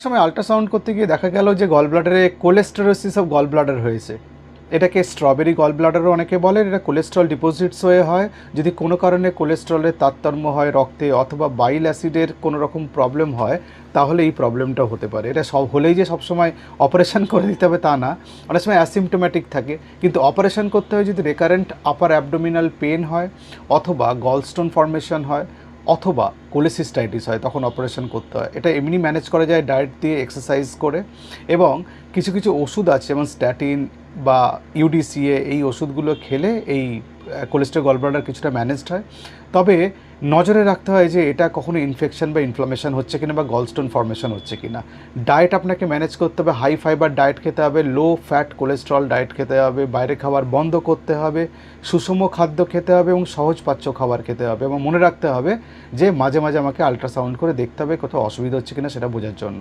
সময় আল্ট্রাসাউন্ড করতে গিয়ে দেখা গেল যে গল ব্লাডারে কোলেস্টেরোসিস অফ গল ব্লাডার হয়েছে। এটাকে স্ট্রবেরি গল ব্লাডারও অনেকে বলেন এটা কোলেস্ট্রল ডিপোজিটস হয়ে হয়। যদি কোনো কারণে কোলেস্ট্রলের তারতম্য হয় রক্তে অথবা বাইল অ্যাসিডের কোনো রকম প্রবলেম হয়, তাহলে এই প্রবলেমটা হতে পারে। এটা সব হলেই যে সবসময় অপারেশন করে দিতে হবে তা না। অনেক সময় অ্যাসিমটোম্যাটিক থাকে। কিন্তু অপারেশন করতে হয় যদি রেকারেন্ট আপার অ্যাবডোমিনাল পেন হয় অথবা গলস্টোন ফর্মেশন হয়। অথবা কোলেসিস্টাইটিস হয়, তখন অপারেশন করতে হয়। এটা এমনি ম্যানেজ করা যায় ডায়েট দিয়ে এক্সারসাইজ করে। এবং কিছু কিছু ওষুধ আছে, যেমন স্ট্যাটিন বা ইউডিসিএ এই ওষুধগুলো খেলে এই কোলেস্ট্রল গলব্লাডার কিছুটা ম্যানেজড হয়। তবে নজরে রাখতে হয় যে এটা কখনো ইনফেকশন বা ইনফ্লামেশন হচ্ছে কিনা বা গলস্টোন ফর্মেশন হচ্ছে কিনা। ডায়েট আপনাকে ম্যানেজ করতে হবে হাই ফাইবার ডায়েট খেতে হবে লো ফ্যাট কোলেস্ট্রল ডায়েট খেতে হবে, বাইরে খাবার বন্ধ করতে হবে, সুষম খাদ্য খেতে হবে এবং সহজ পাচ্য খাবার খেতে হবে। এবং মনে রাখতে হবে যে মাঝে মাঝে আমাকে আলট্রাসাউন্ড করে দেখতে হবে কোথাও অসুবিধা হচ্ছে কিনা সেটা বোঝার জন্য।